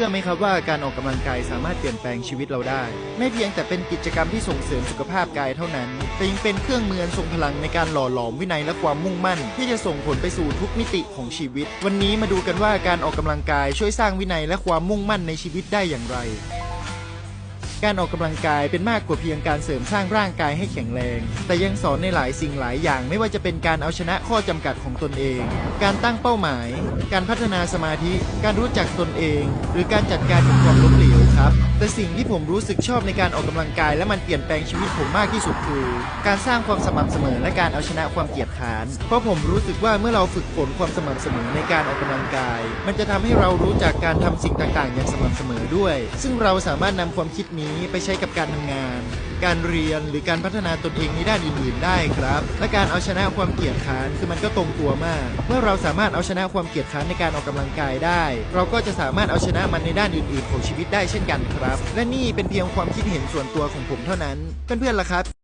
ชื่อไหมครับว่าการออกกำลังกายสามารถเปลี่ยนแปลงชีวิตเราได้ ไม่เพียงแต่เป็นกิจกรรมที่ส่งเสริมสุขภาพกายเท่านั้น แต่ยังเป็นเครื่องมืออันทรงพลังในการหล่อหลอมวินัยและความมุ่งมั่น ที่จะส่งผลไปสู่ทุกมิติของชีวิต วันนี้มาดูกันว่าการออกกำลังกายช่วยสร้างวินัยและความมุ่งมั่นในชีวิตได้อย่างไร การออกกำลังกายเป็นมากกว่าเพียงการเสริมสร้างร่างกายให้แข็งแรง แต่ยังสอนในหลายสิ่งหลายอย่างไม่ว่าจะเป็นการเอาชนะข้อจำกัดของตนเอง การตั้งเป้าหมาย การพัฒนาสมาธิ การรู้จักตนเอง หรือการจัดการกับความล้มเหลวครับ แต่สิ่งที่ผมรู้สึกชอบในการออกกำลังกาย และมันเปลี่ยนแปลงชีวิตผมมากที่สุดคือ การสร้างความสม่ำเสมอและการเอาชนะความเกียจค้าน เพราะผมรู้สึกว่าเมื่อเราฝึกฝนความสม่ำเสมอในการออกกำลังกาย มันจะทำให้เรารู้จักการทำสิ่งต่างๆ อย่างสม่ำเสมอด้วย ซึ่งเราสามารถนำความคิดนี้นี้ไปใช้กับการทำงาน การเรียนหรือการพัฒนาตนเองในด้านอื่นๆ ได้ครับ และการเอาชนะความเกลียดค้านคือมันก็ตรงตัวมาก เมื่อเราสามารถเอาชนะความเกลียดค้านในการออกกำลังกายได้ เราก็จะสามารถเอาชนะมันในด้านอื่นๆ ของชีวิตได้เช่นกันครับ และนี่เป็นเพียงความคิดเห็นส่วนตัวของผมเท่านั้นเพื่อนๆล่ะครับ